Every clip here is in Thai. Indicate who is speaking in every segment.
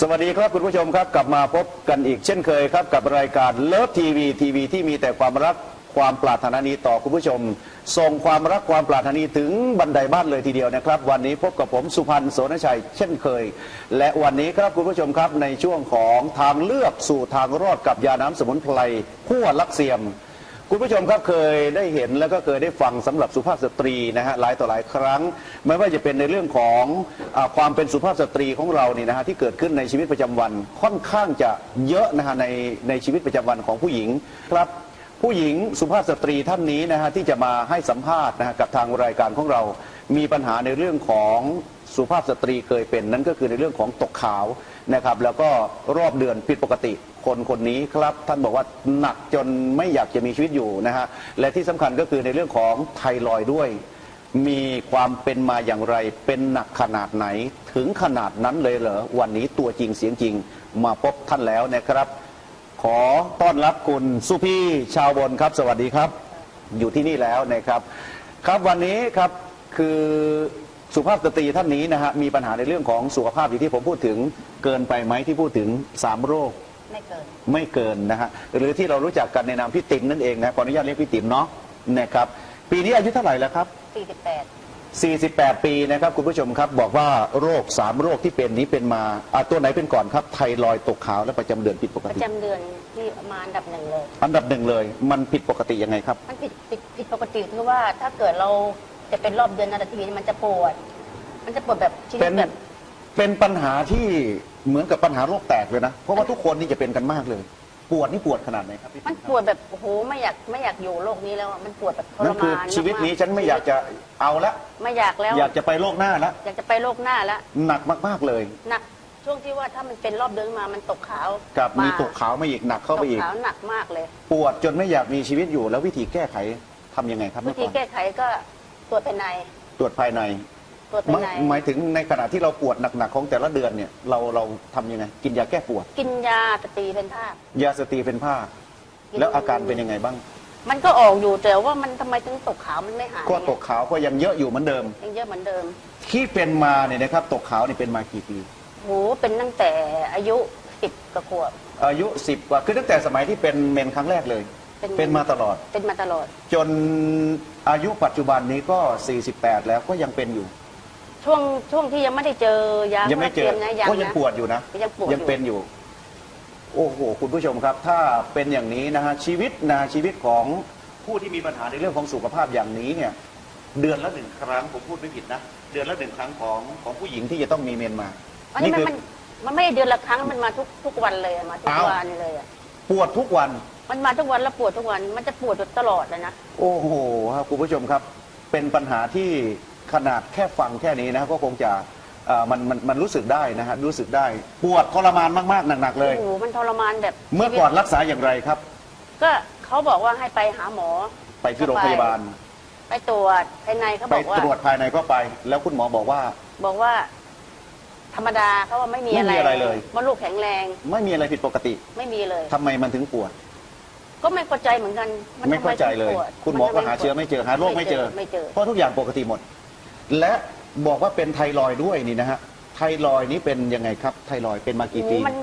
Speaker 1: สวัสดีครับคุณผู้ชมครับกลับมาพบกันอีกเช่นเคยครับ กับรายการเลิฟทีวีทีวีที่มีแต่ความรักความปรารถนาดีต่อคุณผู้ชม ส่งความรักความปรารถนาดีถึงบันไดบ้านเลยทีเดียวนะครับ วันนี้พบกับผมสุพันธ์โสนชัยเช่นเคย และวันนี้ครับคุณผู้ชมครับในช่วงของทางเลือกสู่ทางรอดกับยาน้ำสมุนไพรขั้วลักเซียม คุณผู้ชมครับเคยได้เห็นแล้วก็เคยได้ฟังสำหรับสุภาพสตรีนะฮะหลายต่อหลายครั้ง ไม่ว่าจะเป็นในเรื่องของอาความเป็นสุภาพสตรีของเรานี่นะฮะที่เกิดขึ้นในชีวิตประจำวันค่อนข้างจะเยอะนะฮะในในชีวิตประจำวันของผู้หญิงครับ ผู้หญิงสุภาพสตรีท่านนี้นะฮะที่จะมาให้สัมภาษณ์นะฮะกับทางรายการของเรา มีปัญหาในเรื่องของสุภาพสตรีเคยเป็น นั่นก็คือในเรื่องของตกขาวนะครับแล้วก็รอบเดือนผิดปกติ คนคนนี้ครับท่านบอกว่าหนักจนไม่อยากจะมีชีวิตอยู่นะฮะและที่สำคัญก็คือในเรื่องของไทรอยด์ด้วย มีความเป็นมาอย่างไร เป็นหนักขนาดไหน ถึงขนาดนั้นเลยเหรอ วันนี้ตัวจริงเสียงจริงมาพบท่านแล้วนะครับ ขอต้อนรับคุณสุพี่ชาวบนครับ สวัสดีครับ อยู่ที่นี่แล้วนะครับ ครับวันนี้ครับคือสุภาพสตรีท่านนี้นะฮะมีปัญหาในเรื่องของสุขภาพอย่างที่ผมพูดถึงเกินไปไหมที่พูดถึงสามโรค
Speaker 2: ไม่เกิน
Speaker 1: ไม่เกินนะฮะหรือที่เรารู้จักกันในนามพี่ติ๋มนั่นเองนะขออนุญาตเรียกพี่ติ๋มเนาะนะครับปีนี้อายุเท่าไหร่แล้วครับ
Speaker 2: 48
Speaker 1: 48 ปีนะครับคุณผู้ชมครับบอกว่าโรค 3 โรคที่เป็นนี้เป็นมาอะตัวไหนเป็นก่อนครับไทรอยด์ตกขาวและประจำเดือนผิดปก
Speaker 2: ประ
Speaker 1: ติ
Speaker 2: จำเดือนที่มาอันดับหนึ่งเลย
Speaker 1: อันดับหนึ่งเลย มันผิดปกติยังไงครับ
Speaker 2: มันผิดผิดผิดปกติคือว่าถ้าเกิดเราจะเป็นรอบเดือนนาทีมันจะปวด มันจะปวดแบบชนิ
Speaker 1: เป็
Speaker 2: ด
Speaker 1: น
Speaker 2: แบบ
Speaker 1: เป็นปัญหาที่เหมือนกับปัญหาโรคแตกเลยนะ เพราะว่าทุกคนนี่จะเป็นกันมากเลย ปวดนี่ปวดขนาดไหนครับพี่
Speaker 2: มันปวดแบบโอ้โหไม่อยากไม่อยากอยู่โลกนี้แล้วอะมันปวดแบบทร
Speaker 1: นั่นคือ
Speaker 2: มาน
Speaker 1: ชีวิตนี้
Speaker 2: มากๆ
Speaker 1: ฉันไม่อยากจะเอาละ
Speaker 2: ไม่อยากแล้ว
Speaker 1: อยากจะไปโลกหน้าละ
Speaker 2: อยากจะไปโลกหน้าแล้ว
Speaker 1: หนักมากๆเลย
Speaker 2: หนักช่วงที่ว่าถ้ามันเป็นรอบเดือนมามันตกขาว
Speaker 1: กับมีาตกขาวมาอีกหนักเข้า
Speaker 2: ต
Speaker 1: ไป
Speaker 2: ก
Speaker 1: อีก
Speaker 2: ขาวหนักมากเลย
Speaker 1: ปวดจนไม่อยากมีชีวิตอยู่แล้ววิธีแก้ไขทำยังไงครับ
Speaker 2: วิ
Speaker 1: เมื่อ
Speaker 2: ธี
Speaker 1: ก่อน
Speaker 2: แก้ไขก็ตรวจภายใน
Speaker 1: ตรวจภายใน
Speaker 2: ตรวจ
Speaker 1: ห
Speaker 2: ภาย
Speaker 1: มาย
Speaker 2: ใน
Speaker 1: หมายถึงในขณะที่เราปวดหนักๆของแต่ละเดือนเนี่ยเราเราทำยังไง กินยาแก้ปวด
Speaker 2: กินยาสตรีเป็นภาพ
Speaker 1: ยาสตรีเป็นผ้า
Speaker 2: กิน
Speaker 1: แล้วอาการเป็นยังไงบ้าง
Speaker 2: มันก็ออกอยู่แต่ว่ามันทำไมถึงตกขาวมันไม่หาย
Speaker 1: ก็ตกขาวก็ยังเยอะอยู่เหมือนเดิม
Speaker 2: ยังเยอะเหมือนเดิม
Speaker 1: ที่เป็นมาเนี่ยนะครับตกขาวนี่เป็นมากี่ปี
Speaker 2: โหเป็นตั้งแต่อายุสิบกว่าขวบ
Speaker 1: อายุ 10 กว่า คือตั้งแต่สมัยที่เป็นเมนครั้งแรกเลย
Speaker 2: เป็น
Speaker 1: เป็นมาตลอด
Speaker 2: เป็นมาตลอด
Speaker 1: จนอายุปัจจุบันนี้ก็ 48 แล้วก็ยังเป็นอยู่
Speaker 2: ช่วงช่วงที่ยังไม่ได้เจอยา
Speaker 1: ยังไม่เจอ
Speaker 2: ตรีนะยัง
Speaker 1: ก็ยัง
Speaker 2: นะ
Speaker 1: ปวดอยู่นะ
Speaker 2: ยังปวดอยู่
Speaker 1: ยังเป็นอยู่ โอ้โหคุณผู้ชมครับ ถ้าเป็นอย่างนี้นะฮะชีวิตนะชีวิตของผู้ที่มีปัญหาในเรื่องของสุขภาพอย่างนี้เนี่ย เดือนละหนึ่งครั้งผมพูดไม่ผิดนะเดือนละหนึ่งครั้งของของผู้หญิงที่จะต้องมีเมนมา
Speaker 2: อันนี้มัน
Speaker 1: คือ
Speaker 2: มันมันไม่ได้เดือนละครั้งมันมาทุกทุกวันเลยอะมาทุก
Speaker 1: อ้าว
Speaker 2: วันเลยอะ
Speaker 1: ปวดทุกวัน
Speaker 2: มันมาทุกวันแล้วปวดทุกวันมันจะปวดแบบตลอดเลยนะ
Speaker 1: โอ้โหครับคุณผู้ชมครับ เป็นปัญหาที่ ขนาดแค่ฟังแค่นี้นะก็คงจะเอ่อมันมันมันรู้สึกได้นะฮะรู้สึกได้ปวดทรมานมากๆหนักๆเลย
Speaker 2: โอ้โหมันทรมานแบบ
Speaker 1: เมื่อก่อนรักษาอย่างไรครับ
Speaker 2: ก็เขาบอกว่าให้ไปหาหมอ
Speaker 1: ไปที่โรงพยาบาล
Speaker 2: ไปตรวจภายในเขา
Speaker 1: ไป
Speaker 2: บอกว่า
Speaker 1: ตรวจภายในก็ไป แล้วคุณหมอบอกว่า
Speaker 2: บอกว่า ธรรมดาเขาว่าไม่มี
Speaker 1: ไม่
Speaker 2: อะไร
Speaker 1: มีอะไรเลย
Speaker 2: มดลูกแข็งแรง
Speaker 1: ไม่มีอะไรผิดปกติ
Speaker 2: ไม่มีเลย
Speaker 1: ทำไมมันถึงปวด
Speaker 2: ก็ไม่เข้าใจเหมือนกันน
Speaker 1: ไม่เข้าใจเลย
Speaker 2: ทำไมถึงปวด
Speaker 1: คุณหมอก็
Speaker 2: นทำ
Speaker 1: หาเชื้อไม่เจอหาโรคไม่เจอ
Speaker 2: ไม่เจอ
Speaker 1: เพราะทุกอย่างปกติหมด และบอกว่าเป็นไทรอยด์ด้วยนี่นะฮะไทรอยด์นี้เป็นยังไงครับ ไทรอยด์เป็นมากี่ปี
Speaker 2: โอ้มัน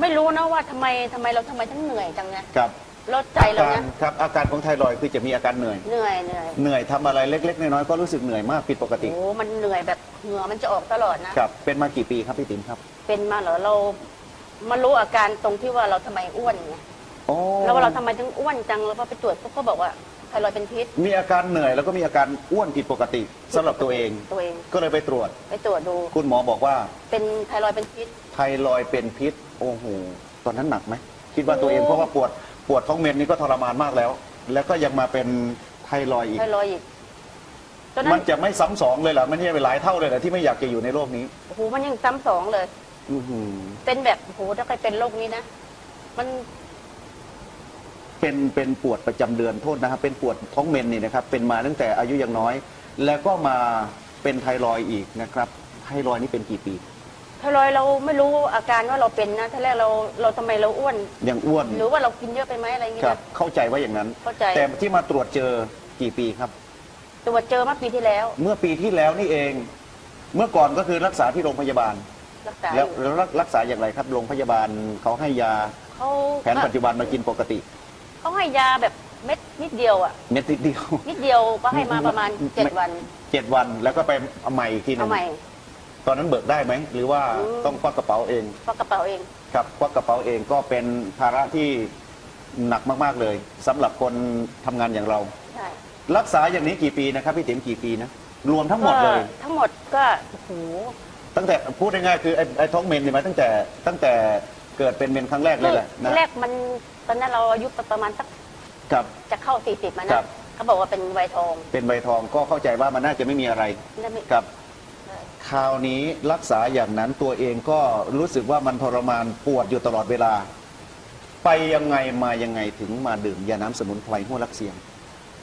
Speaker 2: ไม่รู้นะว่าทำไมทำไมเราทำไมทั้งเหนื่อยจังเนี่ย
Speaker 1: ครับ
Speaker 2: เราใจ
Speaker 1: อา
Speaker 2: เรา
Speaker 1: การ
Speaker 2: เนี่ย
Speaker 1: ครับอาการของไทรอยด์คือจะมีอาการเหนื่อย
Speaker 2: เหนื่อยเหนื่อย
Speaker 1: เหนื่อยทำอะไรเล็ก ๆ น้อยๆก็รู้สึกเหนื่อยมากผิดปกติ
Speaker 2: โอ้มันเหนื่อยแบบเหงื่อมันจะออกตลอดนะ ครับ
Speaker 1: เป็นมากี่ปีครับพี่ติ๋มครับ
Speaker 2: เป็นมาเหรอเรามารู้อาการตรงที่ว่าเราทำไมอ้วนไง
Speaker 1: โอ้
Speaker 2: แล้วว่าเราทำไมถึงอ้วนจังแล้วพอไปตรวจพวกเขาบอกว่า ไทรอยด์เป็นพิษ
Speaker 1: มีอาการเหนื่อยแล้วก็มีอาการอ้วนผิดปกติสำหรับตัวเอง
Speaker 2: ตัวเอง
Speaker 1: ก็เลยไปตรวจ
Speaker 2: ไปตรวจดู
Speaker 1: คุณหมอบอกว่า
Speaker 2: เป็นไทรอยด์เป็นพิษ
Speaker 1: ไทรอยด์เป็นพิษ โอ้โห ตอนนั้นหนักไหม คิดว่าตัวเอง
Speaker 2: โอ้
Speaker 1: เพราะว่าปวดปวดท้องเมนนี่ก็ทรมานมากแล้ว แล้วก็ยังมาเป็นไทรอยด์อีก
Speaker 2: ไทรอยด์อีกตอนนั้
Speaker 1: มันนจะไม่ซ้ำสองเลยเหรอ มันจะเป็นหลายเท่าเลยเหรอที่ไม่อยากจะอยู่ในโลกนี้
Speaker 2: โอ้โหมันยังซ้ำสองเลย
Speaker 1: อื้อหือ
Speaker 2: เป็นแบบโอ้โหถ้าใครเป็นโรคนี้นะ มัน
Speaker 1: เป็นเป็นปวดประจำเดือนโทษนะครับเป็นปวดท้องเมนนี่นะครับเป็นมาตั้งแต่อายุยังน้อย แล้วก็มาเป็นไทรอยด์อีกนะครับไทรอยด์นี่เป็นกี่ปี
Speaker 2: ไทรอยด์เราไม่รู้อาการว่าเราเป็นนะทีแรกเราเราทำไมเราอ้วน
Speaker 1: ยังอ้วน
Speaker 2: หรือว่าเรากินเยอะไปไหมอะไรอย่างเงี้
Speaker 1: ค
Speaker 2: ย
Speaker 1: รับเข้าใจว่าอย่างนั้น
Speaker 2: เข้าใจ
Speaker 1: แต่ที่มาตรวจเจอกี่ปีครับ
Speaker 2: ตรวจเจอเมื่อปีที่แล้ว
Speaker 1: เมื่อปีที่แล้วนี่เอง เมื่อก่อนก็คือรักษาที่โรงพยาบาล
Speaker 2: รักษาอ
Speaker 1: แล้ว
Speaker 2: ยู่
Speaker 1: แล้วรักรักษาอย่างไรครับโรงพยาบาลเขาให้ยา
Speaker 2: เขา
Speaker 1: แผนปัจจุบันมากินปกติ
Speaker 2: เขาให้ยาแบบเม็ดนิดเดียวอะ
Speaker 1: เม็ดนิดเดียว
Speaker 2: นิดเดียวก็ให้มาประมาณ
Speaker 1: ไม่
Speaker 2: เจ็ดวัน
Speaker 1: เจ็ดวันแล้วก็ไปเอาใหม่อีกทีหนึ
Speaker 2: เอา
Speaker 1: ง
Speaker 2: ใหม่
Speaker 1: ตอนนั้นเบิกได้ไหมหรือว่า
Speaker 2: อืม
Speaker 1: ต้องควักกระเป๋าเอง
Speaker 2: เพราะกระเป๋าเอง
Speaker 1: ครับควักกระเป๋าเองก็เป็นภาระที่หนักมากๆเลยสำหรับคนทำงานอย่างเรา
Speaker 2: ใช่
Speaker 1: รักษาอย่างนี้กี่ปีนะครับพี่ติ๋มกี่ปีนะรวมทั้งหมดเลย
Speaker 2: ก็ทั้งหมดก็โอ้โห
Speaker 1: ตั้งแต่พูดง่ายๆคือไอ้ไอ้ท้องเมนเนี่ยมาตั้งแต่ตั้งแต่ เกิดเป็นเมนครั้งแรกเลยแหละนะ
Speaker 2: แรกมันตอนนั้นเราอายุประมาณสัก
Speaker 1: ครับ
Speaker 2: จะเข้าสี่สิบมา
Speaker 1: ค
Speaker 2: นะ
Speaker 1: รับ
Speaker 2: เขาบอกว่าเป็นวัยทอง
Speaker 1: เป็นใบทองก็เข้าใจว่ามันน่าจะไม่มีอะไร
Speaker 2: นั่นไม่
Speaker 1: ครับคราวนี้รักษาอย่างนั้นตัวเองก็รู้สึกว่ามันทรมานปวดอยู่ตลอดเวลา ไปยังไงมายังไงถึงมาดื่มยาน้ำสมุนไพรหัวรักเสียง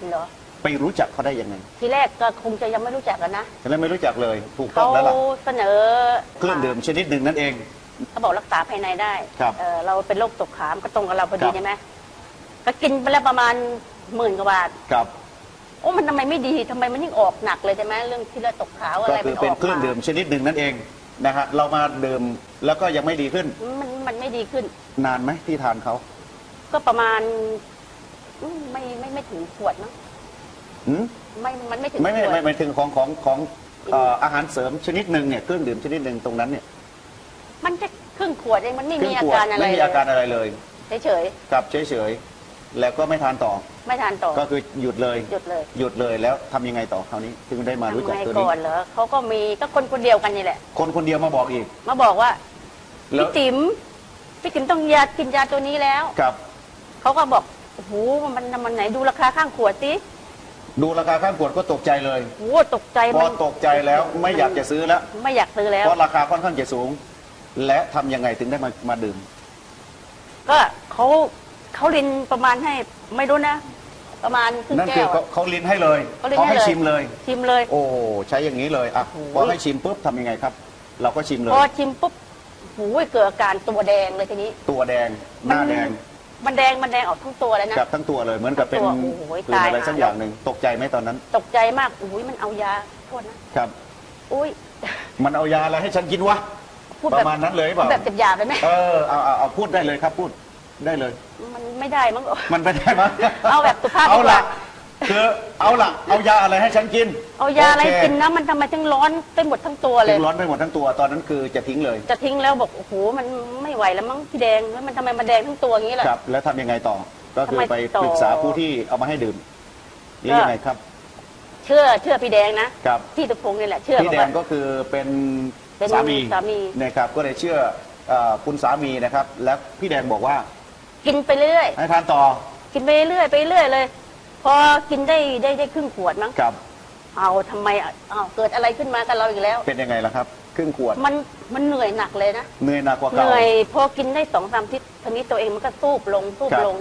Speaker 2: เหรอ
Speaker 1: ไปรู้จักเขาได้ยังไง
Speaker 2: ทีแรกก็คงจะยังไม่รู้จักกันนะ
Speaker 1: ฉันไม่รู้จักเลยถูกต้อ
Speaker 2: เขา
Speaker 1: งแล้วล่ะ
Speaker 2: เสนอ
Speaker 1: เครื่องดื่มชนิดหนึ่งนั่นเอง
Speaker 2: เขาบอกรักษาภายในได้
Speaker 1: ครับ
Speaker 2: เอ่อเราเป็นโรคตกขามก็ตรงกับเราพอดี
Speaker 1: ครับ
Speaker 2: ใช่ไหมก็กินไปแล้วประมาณหมื่นกว่าบาท
Speaker 1: ครับ
Speaker 2: โอ้มันทำไมไม่ดีทำไมมันยิ่งออกหนักเลยใช่ไหมเรื่องที่เลือดตกขาวอะ
Speaker 1: ก็
Speaker 2: ไร
Speaker 1: คื
Speaker 2: มั
Speaker 1: อน
Speaker 2: อ
Speaker 1: เป็น
Speaker 2: อก
Speaker 1: เครื่อง
Speaker 2: มา
Speaker 1: ดื่มชนิดหนึ่งนั่นเองนะฮะเรามาดื่มแล้วก็ยังไม่ดีขึ้น
Speaker 2: มันมันไม่ดีขึ้น
Speaker 1: นานไหมที่ทานเขา
Speaker 2: ก็ประมาณอืมไม่ไม่ไม่ถึงขวดมั้ง
Speaker 1: หืม
Speaker 2: ไม่มันไม่ถึง
Speaker 1: ไม่ไม่
Speaker 2: ขวด
Speaker 1: ไม่ไม่ถึงของของของเอ่ออาหารเสริมชนิดหนึ่งเนี่ยเครื่องดื่มชนิดหนึ่งตรงนั้นเนี่ย
Speaker 2: มันจะครึ่งขวดเองมันไม่
Speaker 1: ครึ่
Speaker 2: มี
Speaker 1: ง
Speaker 2: อา
Speaker 1: ขวด
Speaker 2: การอะไร
Speaker 1: ไม่มี
Speaker 2: เล
Speaker 1: อาการ
Speaker 2: ย
Speaker 1: อะไรเลย
Speaker 2: เฉย
Speaker 1: กับเฉยๆแล้วก็ไม่ทานต่อ
Speaker 2: ๆไม่ทานต่อ
Speaker 1: ก็คือหยุดเลย
Speaker 2: หยุดเลย
Speaker 1: หยุดเลยแล้วทำยังไงต่อคราวนี้ ถึงได้มารู้จัก
Speaker 2: ทำไง
Speaker 1: ตัว
Speaker 2: ก่
Speaker 1: นี้
Speaker 2: อนเหรอเขาก็มีก็คนคนเดียวกันนี่แหละ
Speaker 1: คนคนเดียวมาบอกอีก
Speaker 2: มาบอกว่า
Speaker 1: แล้ว
Speaker 2: พี่ติ๋มพี่ติ๋มต้องยากินยาตัวนี้แล้ว
Speaker 1: กับ
Speaker 2: เขาก็บอกโอ้โหมันมันไหนดูราคาข้างขวดสิ
Speaker 1: ดูราคาข้างขวดก็ตกใจเลย
Speaker 2: โอ้โหตกใจ
Speaker 1: พ
Speaker 2: มั
Speaker 1: อนตกใจแล้วไม่อยากจะซื้อแล้ว
Speaker 2: ไม่อยากซื้อแล้ว
Speaker 1: เพราะราคาค่อนข้างจะสูง และทำยังไงถึงได้มามาดื่ม
Speaker 2: ก็เขาเขาลินประมาณให้ไม่รู้นะ ประมาณครึ่ง
Speaker 1: นั่น
Speaker 2: แก้
Speaker 1: คือ
Speaker 2: ว
Speaker 1: เขา
Speaker 2: อะ
Speaker 1: เขาลิ้นให้เลย
Speaker 2: เขาลิ้น
Speaker 1: เขา
Speaker 2: ให้
Speaker 1: ให้
Speaker 2: เลย
Speaker 1: ชิมเลย
Speaker 2: ชิมเลย
Speaker 1: โอ้ใช้อย่างนี้เลยอะ
Speaker 2: โอ้โห
Speaker 1: พอให้ชิมปุ๊บทำยังไงครับ เราก็ชิมเลย
Speaker 2: พอชิมปุ๊บโอ้ยเกิดอาการตัวแดงเลยทีนี้
Speaker 1: ตัวแดงหน้าแดง
Speaker 2: มันแดงมันแดงออกทั้งตัวเลยนะ
Speaker 1: กับทั้งตัวเลยเหมือนกับเป็น
Speaker 2: ทั้งตัวโอ้โห
Speaker 1: ผื่นอะไร
Speaker 2: ตายหา
Speaker 1: สักอย่างหนึ่งตกใจไหมตอนนั้น
Speaker 2: ตกใจมากอุ้ยมันเอายาโทษนะครับ อุ้ย
Speaker 1: มันเอายาอะไรให้ฉันกินวะ
Speaker 2: พูด
Speaker 1: ป
Speaker 2: แบบ
Speaker 1: ระมาณนั้นเลยหรือเปล่า
Speaker 2: แบบหยาบๆเลยไหม
Speaker 1: เออเอาเอาเอาพูดได้เลยครับพูดได้เลย
Speaker 2: มันไม่ได้มั้ง
Speaker 1: มันไปได้มั้ย
Speaker 2: เอาแบบสุภาพดีกว่า
Speaker 1: เอาละคือเอาละเอายาอะไรให้ฉันกิน
Speaker 2: เอายาอะไร
Speaker 1: โเค
Speaker 2: กินนะมันทำไมถึงร้อนไปหมดทั้งตัวเล
Speaker 1: ถึ
Speaker 2: ย
Speaker 1: งร้อนไปหมดทั้งตัวตอนนั้นคือจะทิ้งเลย
Speaker 2: จะทิ้งแล้วบอกโอ้โหมันไม่ไหวแล้วมั้งพี่แดงแล้วมันทำไมมันแดงทั้งตัวอย่างนี้ล่ะ
Speaker 1: ครับ แล้วทำยังไงต่อ ก็คือ
Speaker 2: ทำไม
Speaker 1: ไป
Speaker 2: ต่อ
Speaker 1: ปรึกษาผู้ที่เอามาให้ดื่มหรือ
Speaker 2: ก็
Speaker 1: ยังไงครับ
Speaker 2: เชื่อเชื่อพี่แดงนะครับ พี่ตุพงษ์นี่แหละเชื่อ
Speaker 1: พี่
Speaker 2: บอก
Speaker 1: แด
Speaker 2: ว่า
Speaker 1: งก็คือเป็น
Speaker 2: เป็น
Speaker 1: สามี
Speaker 2: สามี
Speaker 1: นะครับก็เลยเชื่อเอ่อคุณสามีนะครับ แล้วพี่แดงบอกว่า
Speaker 2: กินไปเรื่อย
Speaker 1: ให้ทานต่อ
Speaker 2: กินไปเรื่อยไปเรื่อยเลย พอกินได้ได้ได้ครึ่งขวดมั้ง
Speaker 1: กับ
Speaker 2: เอาทำไมอะเอาเกิดอะไรขึ้นมากับเราอีกแล้ว
Speaker 1: เป็นยังไงล่ะครับ ครึ่งขวด
Speaker 2: มันมันเหนื่อยหนักเลยนะ
Speaker 1: เหนื่อยหนักกว่า
Speaker 2: เห
Speaker 1: เก่า
Speaker 2: นื่อยพอกินได้สองสามทิศทีนี้ตัวเองมันก็สูบลงสูบ
Speaker 1: ครับ
Speaker 2: ลง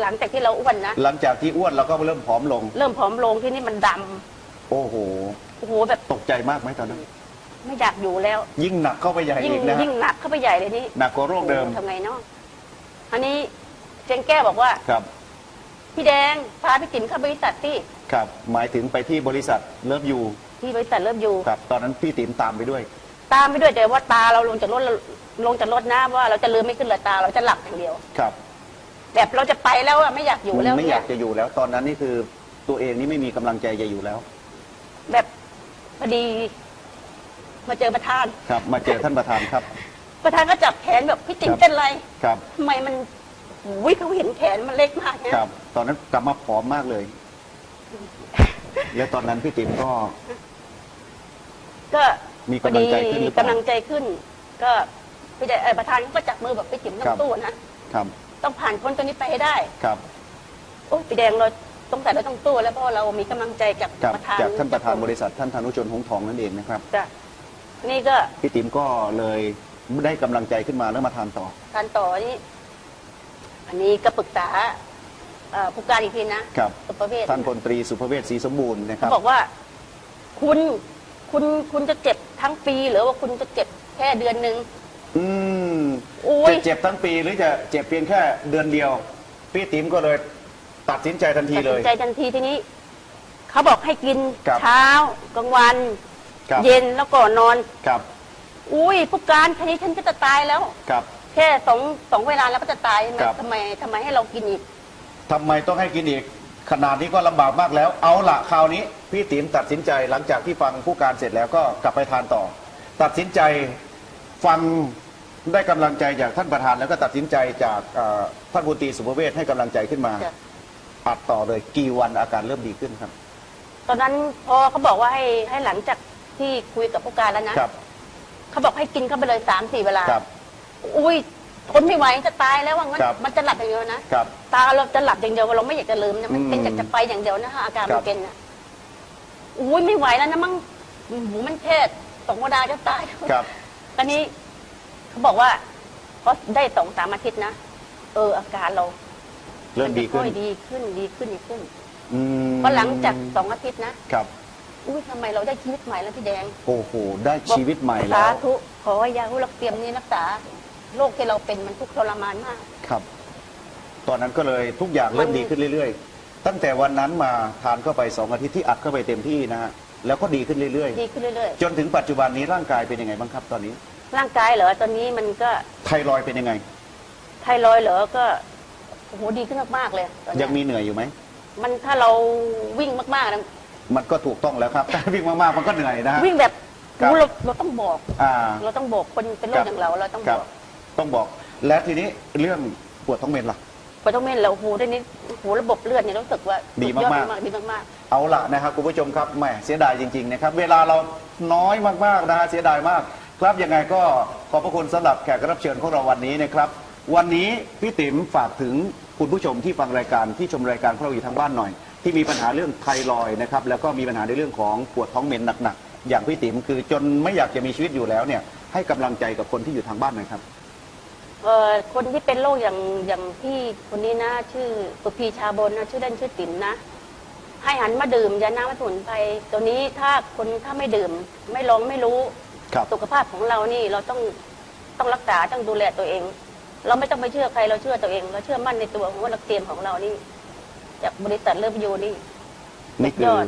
Speaker 2: หลังจากที่เราอ้วนนะ
Speaker 1: หลังจากที่อ้วนเราก็เริ่มผอมลง
Speaker 2: เริ่มผอมลงที่นี่มันดำ
Speaker 1: โอ้โห
Speaker 2: โอ้โหแบบ
Speaker 1: ตกใจมากไหมตอนนั้น
Speaker 2: ไม่อยากอยู่แล้ว
Speaker 1: ยิ่งหนักเข้าไปใหญ่
Speaker 2: ยิ่ง
Speaker 1: อีกนะ
Speaker 2: ยิ่งหนักเข้าไปใหญ่เลยนี่
Speaker 1: หนักกว่าโรคเดิม
Speaker 2: โอ้โหทำไงเนาะอันนี้เจงแก้วบอกว่า
Speaker 1: ครับ
Speaker 2: พี่แดงพาพี่ติ๋มเข้าบริษัทที่
Speaker 1: ครับ หมายถึงไปที่บริษัทเลิฟยู
Speaker 2: ที่บริษัทเริ่มอยู่
Speaker 1: ครับ ตอนนั้นพี่ติ๋มตามไปด้วย
Speaker 2: ตามไปด้วยแต่ว่าตาเราลงจากรถเราลงจากรถนะว่าเราจะลืมไม่ขึ้นเลยตาเราจะหลับอย่างเดียว
Speaker 1: ครับ
Speaker 2: แบบเราจะไปแล้วอะไม่อยากอยู่
Speaker 1: มัน
Speaker 2: แล้ว
Speaker 1: ไม่อ
Speaker 2: เนี่ย
Speaker 1: ยากจะอยู่แล้ว ตอนนั้นนี่คือตัวเองนี่ไม่มีกำลังใจจะอยู่แล้ว
Speaker 2: แบบพอดี มาเจอประธาน
Speaker 1: ครับ มาเจอท่านประธานครับ
Speaker 2: ประธานก็จับแขนแบบพี่ติ๋ม
Speaker 1: ครับ
Speaker 2: เป็นไร
Speaker 1: ครับ
Speaker 2: ทำไมมันอุ้ยเขาเห็นแขนมันเล็กมากเนี่ย
Speaker 1: ครับ ตอนนั้นกลับมาผอมมากเลย แล้วตอนนั้นพี่ติ๋มก็
Speaker 2: ก็
Speaker 1: มีกำลังใจขึ้นหรือเปล่า
Speaker 2: พดีกำลังใจขึ้น ก็พี่ได้เอ่อประธานก็จับมือแบบพี่ติ๋มต้อ
Speaker 1: ครั
Speaker 2: ง
Speaker 1: บ
Speaker 2: สู้นะ
Speaker 1: ครับ
Speaker 2: ต้องผ่านพ้นตัวนี้ไปให้ได้
Speaker 1: ครับ
Speaker 2: โอ้ยพี่แดงเราต้องแต่เราต้องสู้แล้วเพราะเรามีกำลังใจจาก
Speaker 1: ครับ
Speaker 2: ประธาน
Speaker 1: จากท่านประธานบริษัทท่านธนุชนหงส์ทองนั่นเองนะครับ
Speaker 2: จ้ะ นี่ก็
Speaker 1: พี่ติ๋มก็เลยได้กำลังใจขึ้นมาแล้วมาทานต่อ
Speaker 2: การต่อนี่อันนี้ก็ปรึกษาเอ่อผู้การอีกทีนะครับ สุประเวศ
Speaker 1: ท่านพลตรีสุภเวศศรีสมบูรณ์นะค
Speaker 2: เขา
Speaker 1: รับ
Speaker 2: บอกว่า คุณคุณคุณจะเจ็บทั้งปีหรือว่าคุณจะเจ็บแค่เดือนหนึ่ง
Speaker 1: อืม
Speaker 2: โอ้ย
Speaker 1: จะเจ็บทั้งปีหรือจะเจ็บเพียงแค่เดือนเดียว พี่ติ๋มก็เลยตัดสินใจทันที
Speaker 2: ตัด
Speaker 1: เล
Speaker 2: สิ
Speaker 1: ย
Speaker 2: นใจทันทีทีนี้ เขาบอกให้กิน
Speaker 1: ครับ
Speaker 2: เช้ากลางวัน
Speaker 1: ครับ
Speaker 2: เย็นแล้วก่อนนอน
Speaker 1: ครับ
Speaker 2: อุ้ยผู้การแค่นี้ฉันก็จะตายแล้ว
Speaker 1: ครับ
Speaker 2: แค่สองสองเวลาแล้วก็จะตายใช่ไหม
Speaker 1: ครับ
Speaker 2: ทำไมทำไมให้เรากินอีก
Speaker 1: ทำไมต้องให้กินอีก ขนาดนี้ก็ลำบากมากแล้ว เอาละคราวนี้ พี่ติ๋มตัดสินใจหลังจากที่ฟังผู้การเสร็จแล้วก็กลับไปทานต่อ ตัดสินใจฟังได้กำลังใจจากท่านประธานแล้วก็ตัดสินใจจากเอ่อท่านบุตรีสุภเวชให้กำลังใจขึ้นมา
Speaker 2: จ้ะ
Speaker 1: อัดต่อเลยกี่วันอาการเริ่มดีขึ้นครับ
Speaker 2: ตอนนั้นพอเขาบอกว่าให้ให้หลังจาก ที่คุยกับผู้การแล้วนะ ครับเขาบอกให้กินเข้าไปเลยสามสี่เวลา
Speaker 1: ครับ
Speaker 2: อุ้ยทนไม่ไหวจะตายแล้วว่างั้น
Speaker 1: ครับ
Speaker 2: มันจะหลับอย่างเดียวนะ ครับ ตาเราจะหลับอย่างเดียวเราไม่อยากจะลืมนะมันเป็น
Speaker 1: อืม
Speaker 2: อยากจะไปอย่างเดียวนะคะอาการ
Speaker 1: ครั
Speaker 2: มั
Speaker 1: บ
Speaker 2: นเป็นนะอุ้ยไม่ไหวแล้วนะมั้งหูมันแค่สองเวลาจะตายแล้ว
Speaker 1: ครับ
Speaker 2: ตอนนี้เขาบอกว่าพอได้สองสามอาทิตย์นะเออ อาการเรา
Speaker 1: เริ่มดีขึ้น
Speaker 2: ค่อยดีขึ้นดีขึ้นดีขึ้น
Speaker 1: อืม
Speaker 2: พอหลังจากสองอาทิตย์นะครับ อุ้ยทำไมเราได้ชีวิตใหม่แล้วพี่แดง
Speaker 1: โอ้โห ได้ชีวิตใหม่แล้
Speaker 2: สาว ธุขอให้ยาหุรักเตรียมนี้รักษาโรคที่เราเป็นมันทุกข์ทรมานมาก
Speaker 1: ครับ ตอนนั้นก็เลยทุกอย่างเริ่ม
Speaker 2: มัน
Speaker 1: ดีขึ้นเรื่อยๆ ตั้งแต่วันนั้นมาทานเข้าไปสองอาทิตย์ที่อัดเข้าไปเต็มที่นะฮะ แล้วก็ดีขึ้นเรื่อย
Speaker 2: ดีขึ้นเรื่อย
Speaker 1: ๆ จนถึงปัจจุบันนี้ร่างกายเป็นยังไงบ้างครับตอนนี้
Speaker 2: ๆ ร่างกายเหรอตอนนี้มันก็
Speaker 1: ไทรอยด์เป็นยังไง
Speaker 2: ไทรอยด์เหรอก็โอ้โหดีขึ้นมากๆเลยตอนเนี้
Speaker 1: ยังมีเหนื่อยอยู่ไหม
Speaker 2: มันถ้าเราวิ่งมากๆนะ
Speaker 1: มันก็ถูกต้องแล้วครับ แต่วิ่งมากๆมันก็เหนื่อยนะฮะ
Speaker 2: วิ่งแบบ
Speaker 1: ครับ
Speaker 2: โอ้โหเราเราต้องบอก
Speaker 1: อ่า
Speaker 2: เราต้องบอกคนเป็นโร
Speaker 1: ครั
Speaker 2: ค
Speaker 1: บ
Speaker 2: อย่างเราเราต้อง
Speaker 1: ค
Speaker 2: บ
Speaker 1: รับ
Speaker 2: อก
Speaker 1: ต้องบอกและทีนี้เรื่องปวดท้องเมนล่ะ
Speaker 2: ไปต้องเม่นเราโอ้โหได้นี้โอ้โหระบบเลือดเนี่ยรู้สึกว่า
Speaker 1: ดี
Speaker 2: สุยอ
Speaker 1: มากๆ
Speaker 2: ดีมาก
Speaker 1: เอาละนะครับคุณผู้ชมครับแหมเสียดายจริง ๆ นะครับ เวลาเราน้อยมากๆนะฮะเสียดายมาก ครับยังไงก็ขอบพระคุณสำหรับแขกรับเชิญของเราวันนี้นะครับ วันนี้พี่ติ๋มฝากถึงคุณผู้ชมที่ฟังรายการที่ชมรายการของเราอยู่ทางบ้านหน่อย ที่มีปัญหาเรื่องไทรอยด์นะครับแล้วก็มีปัญหาในเรื่องของปวดท้องเหม็นหนักๆอย่างพี่ติ๋มคือจนไม่อยากจะมีชีวิตอยู่แล้วเนี่ยให้กำลังใจกับคนที่อยู่ทางบ้านหน่อยครับ
Speaker 2: ๆเอ่อคนที่เป็นโรคอย่างอย่างพี่คนนี้นะ ชื่อสุพีชาบนนะชื่อเล่นชื่อติ๋มนะ ให้หันมาดื่มยาน้ำสมุนไพรตัวนี้ถ้าคนถ้าไม่ดื่ม ไม่ลองไม่รู้
Speaker 1: ครับ
Speaker 2: สุขภาพของเรานี่เราต้องต้องรักษาต้องดูแลตัวเอง เราไม่ต้องไปเชื่อใครเราเชื่อตัวเอง เราเชื่อมั่นในตัวของว่าเราเตรียมของเรานี่ จากบริษัทเลิฟยูนี่
Speaker 1: นี่คื
Speaker 2: ย
Speaker 1: อ
Speaker 2: อด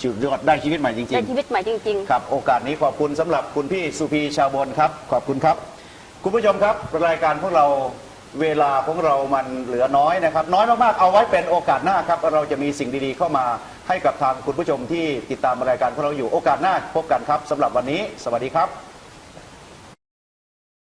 Speaker 1: ชีวิตยอดได้ชีวิตใหม่จริ
Speaker 2: ได้
Speaker 1: ง
Speaker 2: ชีวิตใหม่จริง ๆ
Speaker 1: ครับ โอกาสนี้ขอบคุณสำหรับคุณพี่สุพีชาวบนครับ ขอบคุณครับ คุณผู้ชมครับรายการพวกเราเวลาของเรามันเหลือน้อยนะครับ น้อยมากๆเอาไว้เป็นโอกาสหน้าครับ เราจะมีสิ่งดีๆเข้ามาให้กับทางคุณผู้ชมที่ติดตามรายการของเราอยู่โอกาสหน้าพบกันครับสำหรับวันนี้ สวัสดีครับ